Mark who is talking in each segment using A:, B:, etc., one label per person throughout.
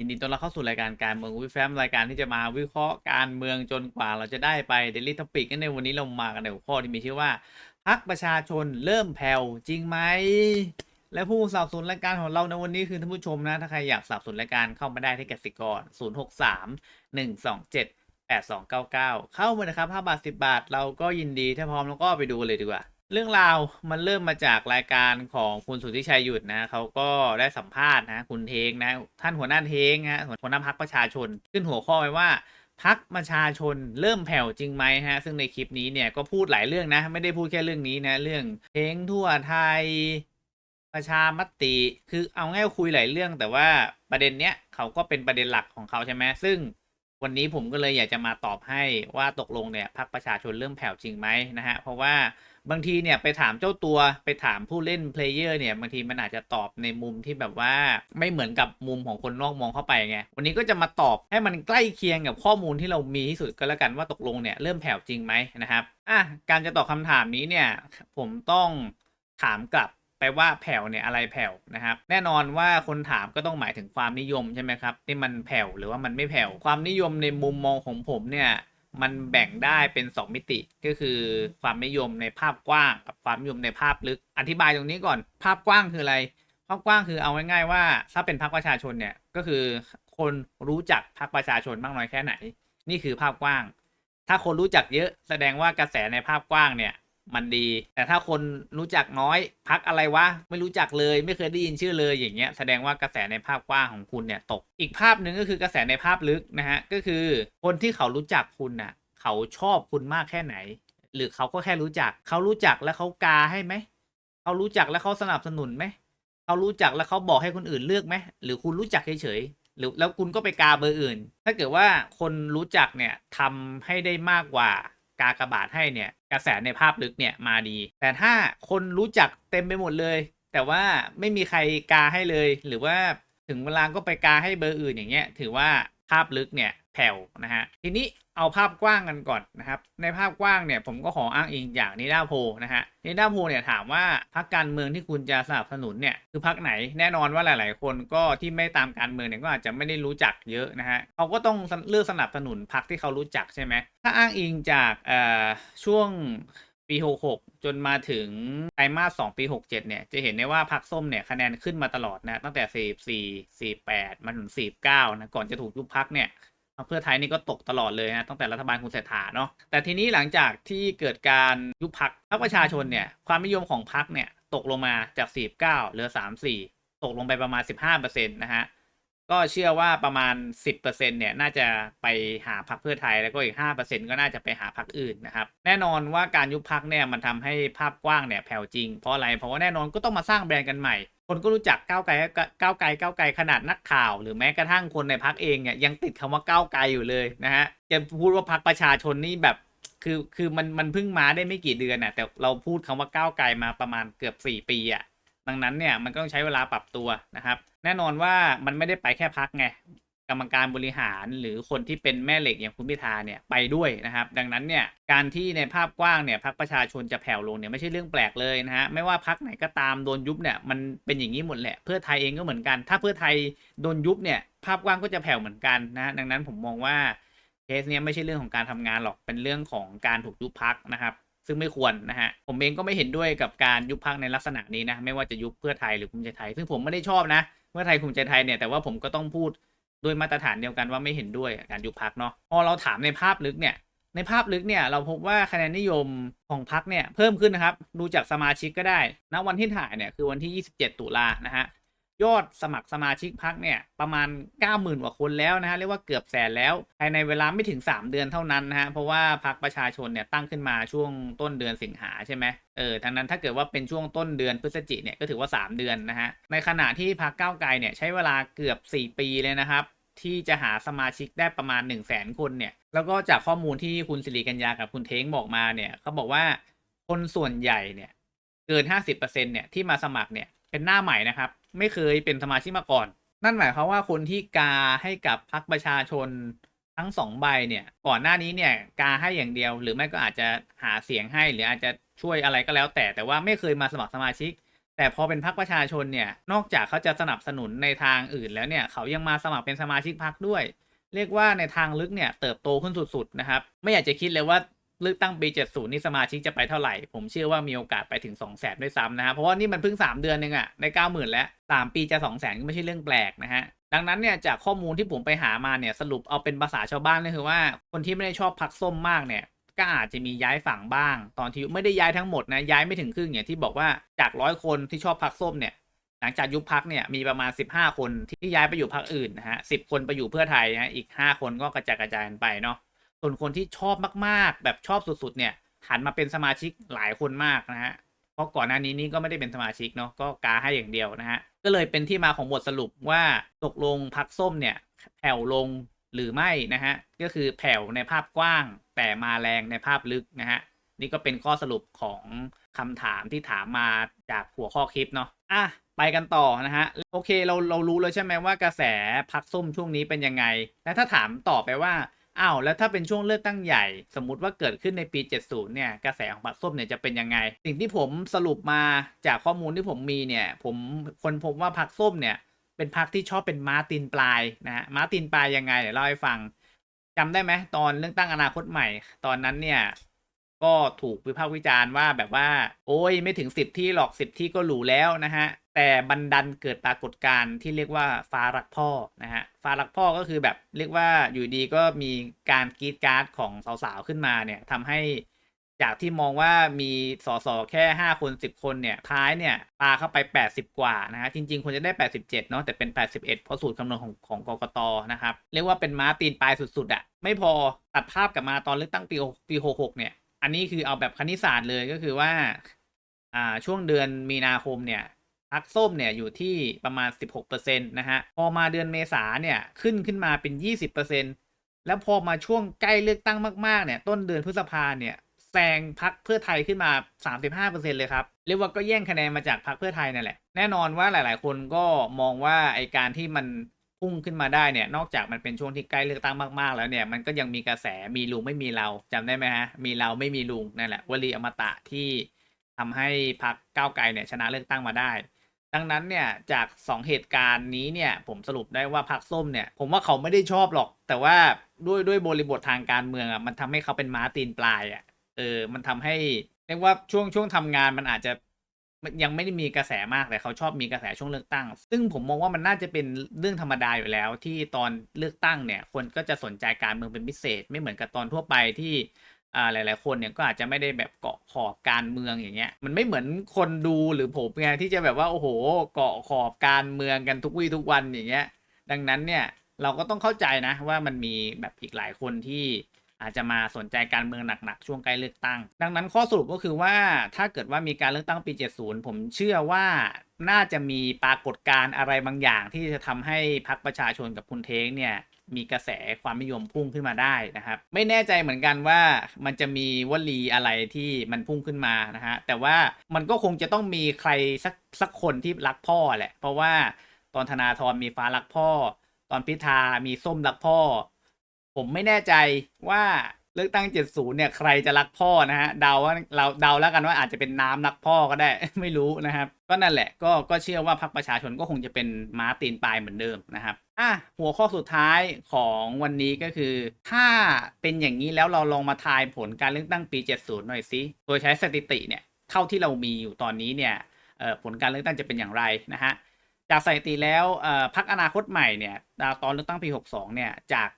A: ยินดีต้อนรับเข้าสู่รายการการเมืองวิแฟมรายการที่จะมาวิเคราะห์การเมืองจนกว่าเราจะได้ไปเดลิทอปิกในวันนี้เรามากันในหัวข้อที่มีชื่อว่าพักประชาชนเริ่มแผ่วจริงไหม และผู้สนับสนุนรายการของเราในวันนี้คือท่านผู้ชมนะ ถ้าใครอยากสนับสนุนรายการเข้ามาได้ที่กสิกร 0 6 3 1 2 7 8 2 9 9 เข้ามานะครับ5บาท 10 บาท เราก็ยินดีถ้าพร้อมแล้วก็ไปดูเลยดีกว่า เรื่องราวมันเริ่มมาจากรายการของคุณสุทธิชัยหยุดนะเขาก็ได้สัมภาษณ์นะคุณเทงนะท่านหัวหน้าเทงนะหัวหน้าพักประชาชน ขึ้นหัวข้อไว้ว่าพักประชาชนเริ่มแผ่วจริงไหมฮะ ซึ่งในคลิปนี้เนี่ยก็พูดหลายเรื่องนะ ไม่ได้พูดแค่เรื่องนี้นะ เรื่องเทงทั่วไทยประชามติ คือเอาง่ายคุยหลายเรื่อง แต่ว่าประเด็นเนี้ยเขาก็เป็นประเด็นหลักของเขาใช่ไหมซึ่งวันนี้ผมก็เลยอยากจะมาตอบให้ว่าตกลงเนี่ยพักประชาชนเริ่มแผ่วจริงไหมนะฮะเพราะว่า บางทีเนี่ยไปถามเจ้าตัวไปถามผู้เล่นเพลเยอร์เนี่ยบางทีมันอาจจะตอบในมุมที่แบบว่าไม่เหมือนกับมุมของคนนอกมองเข้าไปไงวันนี้ก็จะมาตอบให้มันใกล้เคียงกับข้อมูลที่เรามีที่สุดก็แล้วกันว่าตกลงเนี่ยเริ่มแผ่วจริงไหมนะครับอะการจะตอบคำถามนี้เนี่ยผมต้องถามกลับไปว่าแผ่วเนี่ยอะไรแผ่วนะครับ แน่นอนว่าคนถามก็ต้องหมายถึงความนิยมใช่ไหมครับที่มันแผ่วหรือว่ามันไม่แผ่วความนิยมในมุมมองของผมเนี่ย มันแบ่งได้เป็น 2 มิติก็คือความนิยมในภาพกว้างกับความนิยมในภาพลึก อธิบายตรงนี้ก่อน ภาพกว้างคืออะไร ภาพกว้างคือเอาง่ายๆว่า ถ้าเป็นพรรคประชาชนเนี่ยก็คือคนรู้จักพรรคประชาชนมากน้อยแค่ไหน นี่คือภาพกว้าง ถ้าคนรู้จักเยอะแสดงว่ากระแสในภาพกว้างเนี่ย มันดี แต่ถ้าคนรู้จักน้อยพักอะไรวะ ไม่รู้จักเลยไม่เคยได้ยินชื่อเลยอย่างเงี้ยแสดงว่ากระแสในภาพกว้างของคุณเนี่ยตก อีกภาพหนึ่งก็คือกระแสในภาพลึกนะฮะก็คือคนที่เขารู้จักคุณน่ะเขาชอบคุณมากแค่ไหน หรือเขาก็แค่รู้จัก เขารู้จักแล้วเขากาให้ไหมเขารู้จักแล้วเขาสนับสนุนไหมเขารู้จักแล้วเขาบอกให้คนอื่นเลือกไหมหรือคุณรู้จักเฉยๆหรือแล้วคุณก็ไปกาเบอร์อื่น ถ้าเกิดว่าคนรู้จักเนี่ยทำให้ได้มากกว่า กากบาทให้เนี่ยกระแสในภาพลึกเนี่ยมาดี แต่ถ้าคนรู้จักเต็มไปหมดเลย แต่ว่าไม่มีใครกาให้เลย หรือว่าถึงเวลาก็ไปกาให้เบอร์อื่นอย่างเงี้ย ถือว่าภาพลึกเนี่ยแผ่วนะฮะทีนี้ เอาภาพกว้างกันก่อนนะครับ ในภาพกว้างเนี่ยผมก็ขออ้างอิงจากนิด้าโพนะฮะนิด้าโพเนี่ยถามว่าพรรคการเมืองที่คุณจะสนับสนุนเนี่ยคือพรรคไหนแน่นอนว่าหลาย ๆ คนก็ที่ไม่ตามการเมืองเนี่ยก็อาจจะไม่ได้รู้จักเยอะนะฮะเขาก็ต้องเลือกสนับสนุนพรรคที่เขารู้จักใช่ไหมถ้าอ้างอิงจากเอ่อช่วงปี 66 จนมาถึงไตรมาส2ปี 67 เนี่ย จะเห็นได้ว่าพรรคส้มเนี่ยคะแนนขึ้นมาตลอดนะ ตั้งแต่ 44 48 มาถึง 49 นะ ก่อนจะถูกยุบพรรคเนี่ย เพื่อไทยนี่ก็ตกตลอดเลยนะตั้งแต่รัฐบาลคุณเศรษฐาเนาะแต่ทีนี้หลังจากที่เกิดการยุบพรรคพรรคประชาชนเนี่ยความนิยมของพรรคเนี่ยตกลงมาจาก 49เหลือ 34 ตกลงไปประมาณ 15%นะฮะ ก็เชื่อว่าประมาณ 10%เนี่ยน่าจะไปหาพรรคเพื่อไทยแล้วก็อีก 5%ก็น่าจะไปหาพรรคอื่นนะครับ แน่นอนว่าการยุบพรรคเนี่ยมันทำให้ภาพกว้างเนี่ยแผ่วจริง เพราะอะไร เพราะว่าแน่นอนก็ต้องมาสร้างแบรนด์กันใหม่ คนก็รู้จักก้าวไกลก้าวไกลก้าวไกลขนาดนักข่าว หรือแม้กระทั่งคนในพรรคเองเนี่ยยังติดคำว่าก้าวไกลอยู่เลยนะฮะจะพูดว่าพรรคประชาชนนี่แบบคือคือมันมันเพิ่งมาได้ไม่กี่เดือนน่ะแต่เราพูดคำว่าก้าวไกลมาประมาณเกือบ 4 ปีอะดังนั้นเนี่ยมันก็ต้องใช้เวลาปรับตัวนะครับ แน่นอนว่ามันไม่ได้ไปแค่พักไงกรรมการบริหารหรือคนที่เป็นแม่เหล็กอย่างคุณพิธาเนี่ยไปด้วยนะครับ ดังนั้นเนี่ยการที่ในภาพกว้างเนี่ยพักประชาชนจะแผ่วลงเนี่ยไม่ใช่เรื่องแปลกเลยนะฮะไม่ว่าพักไหนก็ตามโดนยุบเนี่ยมันเป็นอย่างนี้หมดแหละเพื่อไทยเองก็เหมือนกัน ถ้าเพื่อไทยโดนยุบเนี่ยภาพกว้างก็จะแผ่วเหมือนกันนะดังนั้นผมมองว่าเคสเนี้ยไม่ใช่เรื่องของการทำงานหรอกเป็นเรื่องของการถูกยุบพักนะครับ ซึ่งไม่ควรนะฮะผมเองก็ไม่เห็นด้วยกับการยุบพักในลักษณะนี้นะไม่ว่าจะยุบเพื่อไทยหรือภูมิใจไทย ซึ่งผมไม่ได้ชอบนะ เพื่อไทยภูมิใจไทยเนี่ยแต่ว่าผมก็ต้องพูดด้วยมาตรฐานเดียวกันว่าไม่เห็นด้วยการยุบพักเนาะพอเราถามในภาพลึกเนี่ยในภาพลึกเนี่ยเราพบว่าคะแนนนิยมของพักเนี่ยเพิ่มขึ้นนะครับ ดูจากสมาชิกก็ได้ณวันที่ถ่ายเนี่ยคือวันที่ 27 ตุลานะฮะ ยอดสมัครสมาชิกพักเนี่ยประมาณ 90,000กว่าคนแล้วนะฮะเรียกว่าเกือบแสนแล้วภายในเวลาไม่ถึง 3 เดือนเท่านั้นนะฮะเพราะว่าพักประชาชนเนี่ยตั้งขึ้นมาช่วงต้นเดือนสิงหาใช่ไหมเออทั้งนั้นถ้าเกิดว่าเป็นช่วงต้นเดือนพฤศจิเนี่ยก็ถือว่า 3 เดือนนะฮะในขณะที่พักก้าวไกลเนี่ยใช้เวลาเกือบ 4 ปีเลยนะครับที่จะหาสมาชิกได้ประมาณ 1 0 0 0 0แสนคนเนี่ยแล้วก็จากข้อมูลที่คุณสิริกัญญากับคุณเท้งบอกมาเนี่ยเขาบอกว่าคนส่วนใหญ่เนี่ยเกิน 50%เนี่ยที่มาสมัครเนี่ยเป็นหน้าใหม่นะครับ ไม่เคยเป็นสมาชิกมาก่อน นั่นหมายความว่าคนที่กาให้กับพรรคประชาชนทั้งสองใบเนี่ย ก่อนหน้านี้เนี่ยกาให้อย่างเดียว หรือไม่ก็อาจจะหาเสียงให้หรืออาจจะช่วยอะไรก็แล้ว แต่แต่ว่าไม่เคยมาสมัครสมาชิกแแต่พอเป็นพักประชาชนเนี่ยนอกจากเขาจะสนับสนุนในทางอื่นแล้วเนี่ยเขายังมาสมัครเป็นสมาชิกพักด้วย เรียกว่าในทางลึกเนี่ยเติบโตขึ้นสุดๆนะครับ ไม่อยากจะคิดเลยว่า เลือกตั้งปี 70 นี่สมาชิกจะไปเท่าไหร่ ผมเชื่อว่ามีโอกาสไปถึง 2 0 0 0 0 0 ด้วยซ้ำนะครับเพราะว่านี่มันเพิ่ง 3 เดือนเองอะได้90,000 แล้ว 3 ปีจะ 2 0 0 0 0 0 ก็ไม่ใช่เรื่องแปลกนะฮะ ดังนั้นเนี่ยจากข้อมูลที่ผมไปหามาเนี่ยสรุปเอาเป็นภาษาชาวบ้านก็คือว่าคนที่ไม่ได้ชอบพักส้มมากเนี่ยก็อาจจะมีย้ายฝั่งบ้าง ตอนที่ไม่ได้ย้ายทั้งหมดนะย้ายไม่ถึงครึ่งอย่างที่บอกว่าจากร้อยคนที่ชอบพักส้มเนี่ยหลังจากยุบพักเนี่ยมีประมาณ 15 คนที่ย้ายไปอยู่พักอื่นนะฮะสิคนไปอยู่เพื่อไทยนะอีก 5 คนก็กระจายกระจายไปเนาะ ส่วนคนที่ชอบมากๆ แบบชอบสุดๆ เนี่ย หันมาเป็นสมาชิกหลายคนมากนะฮะเพราะก่อนหน้านี้นี่ก็ไม่ได้เป็นสมาชิกเนาะก็กาให้อย่างเดียวนะฮะก็เลยเป็นที่มาของบทสรุปว่าตกลงพักส้มเนี่ยแผ่วลงหรือไม่นะฮะก็คือแผ่วในภาพกว้าง แต่มาแรงในภาพลึกนะฮะนี่ก็เป็นข้อสรุปของคำถามที่ถามมาจากหัวข้อคลิปเนาะอะไปกันต่อนะฮะโอเคเราเรารู้แล้วใช่ไหมว่ากระแสพักส้มช่วงนี้เป็นยังไง แล้วถ้าถามต่อไปว่า อ้าวแล้วถ้าเป็นช่วงเลือกตั้งใหญ่ สมมติว่าเกิดขึ้นในปี 70 เนี่ย กระแสของพรรคส้มเนี่ยจะเป็นยังไง สิ่งที่ผมสรุปมาจากข้อมูลที่ผมมีเนี่ย ผมคนพบว่าพรรคส้มเนี่ย เป็นพรรคที่ชอบเป็นมาตีนปลายนะฮะมาตีนปลายยังไงเดี๋ยวเล่าให้ฟังจำได้ไหมตอนเลือกตั้งอนาคตใหม่ ตอนนั้นเนี่ยก็ถูกวิพากษ์วิจารณ์ว่าแบบว่า โอ้ยไม่ถึงสิบที่หรอกสิบที่ก็หรูแล้วนะฮะ แต่บันดันเกิดปรากฏการณ์ที่เรียกว่าฟ้ารักพ่อนะฮะฟ้ารักพ่อก็คือแบบเรียกว่าอยู่ดีก็มีการกรีดการ์ดของสาวๆขึ้นมาเนี่ยทำให้จากที่มองว่ามีสสแค่ 5 คน 10 คนเนี่ยท้ายเนี่ยปาเข้าไป 80 กว่านะฮะจริง ๆควรจะได้ 87 เนาะแต่เป็น 81 เพราะสูตรคำนวณของของกกตนะครับ เรียกว่าเป็นม้าตีนปลายสุดๆอะไม่พอตัดภาพกลับมาตอนเลือกตั้งปีปี 66 เนี่ย อันนี้คือเอาแบบคณิตศาสตร์เลยก็คือว่าอ่าช่วงเดือนมีนาคมเนี่ย พักส้มเนี่ยอยู่ที่ประมาณ 16%นะฮะ พอมาเดือนเมษาเนี่ยขึ้นขึ้นมาเป็น 20%แล้วพอมาช่วงใกล้เลือกตั้งมากๆเนี่ยต้นเดือนพฤษภาเนี่ยแซงพักเพื่อไทยขึ้นมา 35%เลยครับ เรียกว่าก็แย่งคะแนนมาจากพักเพื่อไทยนั่นแหละ แน่นอนว่าหลาย ๆ คนก็มองว่าไอการที่มันพุ่งขึ้นมาได้เนี่ย นอกจากมันเป็นช่วงที่ใกล้เลือกตั้งมากๆแล้วเนี่ย มันก็ยังมีกระแสมีลุงไม่มีเราจำได้ไหมฮะ มีเราไม่มีลุงนั่นแหละวลีอมตะที่ทำให้พักก้าวไกลเนี่ยชนะเลือกตั้งมาได้ ดังนั้นเนี่ยจาก 2 เหตุการณ์นี้เนี่ยผมสรุปได้ว่าพักส้มเนี่ยผมว่าเขาไม่ได้ชอบหรอก แต่ว่าด้วยด้วยบริบททางการเมืองอะมันทำให้เขาเป็นม้าตีนปลายอะเออมันทำให้เรียกว่าช่วงช่วงทำงานมันอาจจะยังไม่ได้มีกระแสมากแต่เขาชอบมีกระแสช่วงเลือกตั้ง ซึ่งผมมองว่ามันน่าจะเป็นเรื่องธรรมดาอยู่แล้ว ที่ตอนเลือกตั้งเนี่ยคนก็จะสนใจการเมืองเป็นพิเศษ ไม่เหมือนกับตอนทั่วไปที่ อ่าหลาย ๆ คนเนี่ยก็อาจจะไม่ได้แบบเกาะขอบการเมืองอย่างเงี้ยมันไม่เหมือนคนดูหรือผมไงที่จะแบบว่าโอ้โหเกาะขอบการเมืองกันทุกวี่ทุกวันอย่างเงี้ยดังนั้นเนี่ยเราก็ต้องเข้าใจนะว่ามันมีแบบอีกหลายคนที่อาจจะมาสนใจการเมืองหนัก ๆ ช่วงใกล้เลือกตั้ง ดังนั้นข้อสรุปก็คือว่าถ้าเกิดว่ามีการเลือกตั้งปี 70 ผมเชื่อว่าน่าจะมีปรากฏการณ์อะไรบางอย่างที่จะทำให้พรรคประชาชนกับคุณเทงเนี่ย มีกระแสความนิยมพุ่งขึ้นมาได้นะครับ ไม่แน่ใจเหมือนกันว่ามันจะมีวลีอะไรที่มันพุ่งขึ้นมานะฮะแต่ว่ามันก็คงจะต้องมีใครสักสักคนที่รักพ่อแหละ เพราะว่าตอนธนาธรมีฟ้ารักพ่อ ตอนพิธามีส้มรักพ่อ ผมไม่แน่ใจว่า เลือกตั้ง 70 เนี่ยใครจะรักพ่อนะฮะเดาว่าเราเดาแล้วกันว่าอาจจะเป็นน้ำรักพ่อก็ได้ ไม่รู้นะครับ ก็นั่นแหละก็ก็เชื่อว่าพรรคประชาชนก็คงจะเป็นม้าตีนปลายเหมือนเดิมนะครับอะหัวข้อสุดท้ายของวันนี้ก็คือ ถ้าเป็นอย่างนี้แล้วเราลองมาทายผลการเลือกตั้งปี 70 หน่อยสิโดยใช้สถิติเนี่ยเท่าที่เรามีอยู่ตอนนี้เนี่ยผลการเลือกตั้งจะเป็นอย่างไรนะฮะจากสถิติแล้วอ่อพรรคอนาคตใหม่เนี่ยตอนเลือกตั้งปี 62 เนี่ยจาก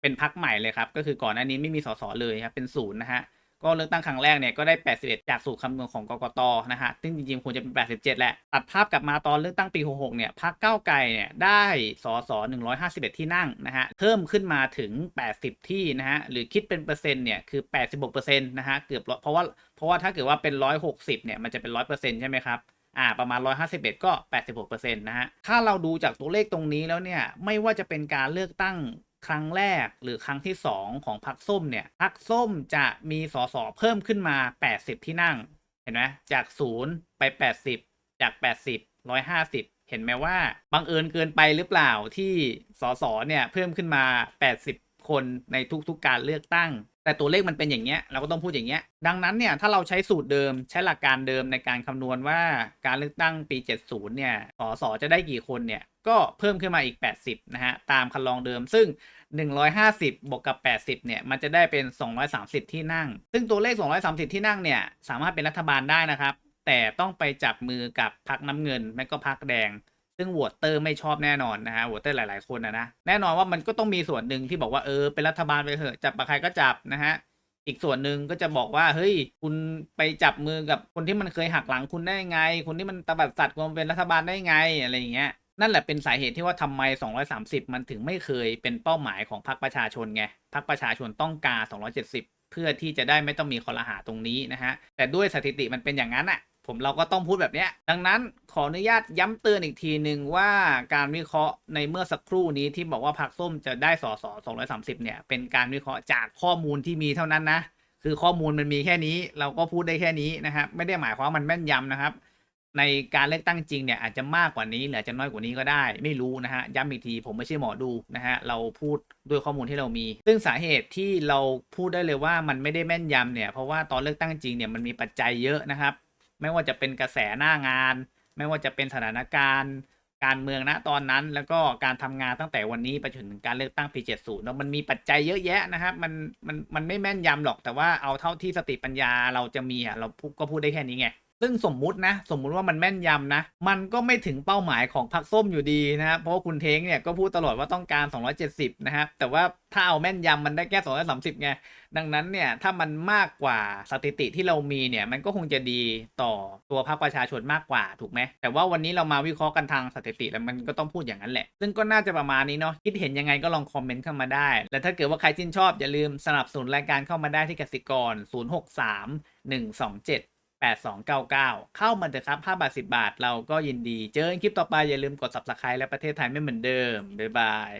A: เป็นพรรคใหม่เลยครับ ก็คือก่อนหน้านี้ไม่มีสสเลยครับ เป็นศูนย์นะฮะ ก็เลือกตั้งครั้งแรกเนี่ยก็ได้ 81 จากสูตรคำนวณของกกตนะฮะ ซึ่งจริงๆควรจะเป็น 87 แหละ ตัดภาพกลับมาตอนเลือกตั้งปี 66 เนี่ยพรรคก้าไกลเนี่ยได้สส151 ที่นั่งนะฮะ เพิ่มขึ้นมาถึง 80 ที่นะฮะ หรือคิดเป็นเปอร์เซ็นต์เนี่ยคือ 86%นะฮะ เกือบเพราะว่า เพราะว่าถ้าเกิดว่าเป็น 160 เนี่ย มันจะเป็น 100%ใช่ไหมครับอ่าประมาณ 151 ก็ 86%นะฮะ ถ้าเราดูจากตัวเลขตรงนี้แล้วเนี่ย ไม่ว่าจะเป็นการเลือกตั้ง ครั้งแรกหรือครั้งที่ 2 ของพรรคส้มเนี่ยพรรคส้มจะมีสสเพิ่มขึ้นมา 80 ที่นั่ง เห็นไหมจาก 0 ไป 80 จาก 80 150 เห็นไหมว่าบังเอิญเกินไปหรือเปล่าที่สสเนี่ยเพิ่มขึ้นมา 80 คนในทุกๆการเลือกตั้ง แต่ตัวเลขมันเป็นอย่างเงี้ยเราก็ต้องพูดอย่างเงี้ยดังนั้นเนี่ยถ้าเราใช้สูตรเดิมใช้หลักการเดิมในการคำนวณว่าการเลือกตั้งปี 70 เนี่ยสสจะได้กี่คนเนี่ยก็เพิ่มขึ้นมาอีก 80 นะฮะ ตามคันลองเดิมซึ่ง 150 บวกกับ 80 เนี่ย มันจะได้เป็น 230 ที่นั่ง ซึ่งตัวเลข 230 ที่นั่งเนี่ย สามารถเป็นรัฐบาลได้นะครับ แต่ต้องไปจับมือกับพักน้ำเงิน ไม่ก็พักแดง ซึ่งวตเตอร์ไม่ชอบแน่นอนนะฮะวตเตอร์หลาย ๆ คนนะนะ แน่นอนว่ามันก็ต้องมีส่วนหนึ่งที่บอกว่าเออเป็นรัฐบาลไปเถอะจับใครก็จับนะฮะอีกส่วนหนึ่งก็จะบอกว่าเฮ้ยคุณไปจับมือกับคนที่มันเคยหักหลังคุณได้ไง คนที่มันตบัดสัตว์คุณเป็นรัฐบาลได้ไงอะไรอย่างเงี้ยนั่นแหละเป็นสาเหตุที่ว่าทำไม 230 มันถึงไม่เคยเป็นเป้าหมายของพรรคประชาชนไงพรรคประชาชนต้องการ 270 เพื่อที่จะได้ไม่ต้องมีคอรหาตรงนี้นะฮะแต่ด้วยสถิติมันเป็นอย่างนั้นอะ ผมเราก็ต้องพูดแบบเนี้ย ดังนั้นขออนุญาตย้ำเตือนอีกทีหนึ่งว่าการวิเคราะห์ในเมื่อสักครู่นี้ที่บอกว่าพรรคส้มจะได้สอสอ230 เนี่ย เป็นการวิเคราะห์จากข้อมูลที่มีเท่านั้นนะ คือข้อมูลมันมีแค่นี้ เราก็พูดได้แค่นี้นะครับ ไม่ได้หมายความว่ามันแม่นยำนะครับ ในการเลือกตั้งจริงเนี่ยอาจจะมากกว่านี้หรืออาจจะน้อยกว่านี้ก็ได้ ไม่รู้นะฮะย้ำอีกทีผมไม่ใช่หมอดูนะฮะเราพูดด้วยข้อมูลที่เรามี ซึ่งสาเหตุที่เราพูดได้เลยว่ามันไม่ได้แม่นยำเนี่ยเพราะว่าตอนเลือกตั้งจริงเนี่ยมันมีปัจจัยเยอะนะครับ ไม่ว่าจะเป็นกระแสหน้างาน ไม่ว่าจะเป็นสถานการณ์การเมืองณตอนนั้น แล้วก็การทำงานตั้งแต่วันนี้ไปจนถึงการเลือกตั้งปี70เนาะมันมีปัจจัยเยอะแยะนะครับ มันมันมันไม่แม่นยำหรอกแต่ว่าเอาเท่าที่สติปัญญาเราจะมีอะเราพูดก็พูดได้แค่นี้ไง ซึ่งสมมุตินะ สมมุติว่ามันแม่นยำนะ มันก็ไม่ถึงเป้าหมายของพรรคส้มอยู่ดีนะครับเพราะว่าคุณเท้งเนี่ยก็พูดตลอดว่าต้องการ 270 นะครับ แต่ว่าถ้าเอาแม่นยำมันได้แค่230 ไง ดังนั้นเนี่ย ถ้ามันมากกว่าสถิติที่เรามีเนี่ย มันก็คงจะดีต่อตัวพรรคประชาชนมากกว่าถูกไหม แต่ว่าวันนี้เรามาวิเคราะห์กันทางสถิติแล้วมันก็ต้องพูดอย่างนั้นแหละ ซึ่งก็น่าจะประมาณนี้เนาะ คิดเห็นยังไงก็ลองคอมเมนต์เข้ามาได้ และถ้าเกิดว่าใครชื่นชอบอย่าลืมสนับสนุนรายการเข้ามาได้ที่กสิกร 063 127 8299 เข้ามาเถอะครับ 5 บาท 10 บาท เราก็ยินดี เจอกันคลิปต่อไปอย่าลืมกด subscribe และประเทศไทยไม่เหมือนเดิม บ๊ายบาย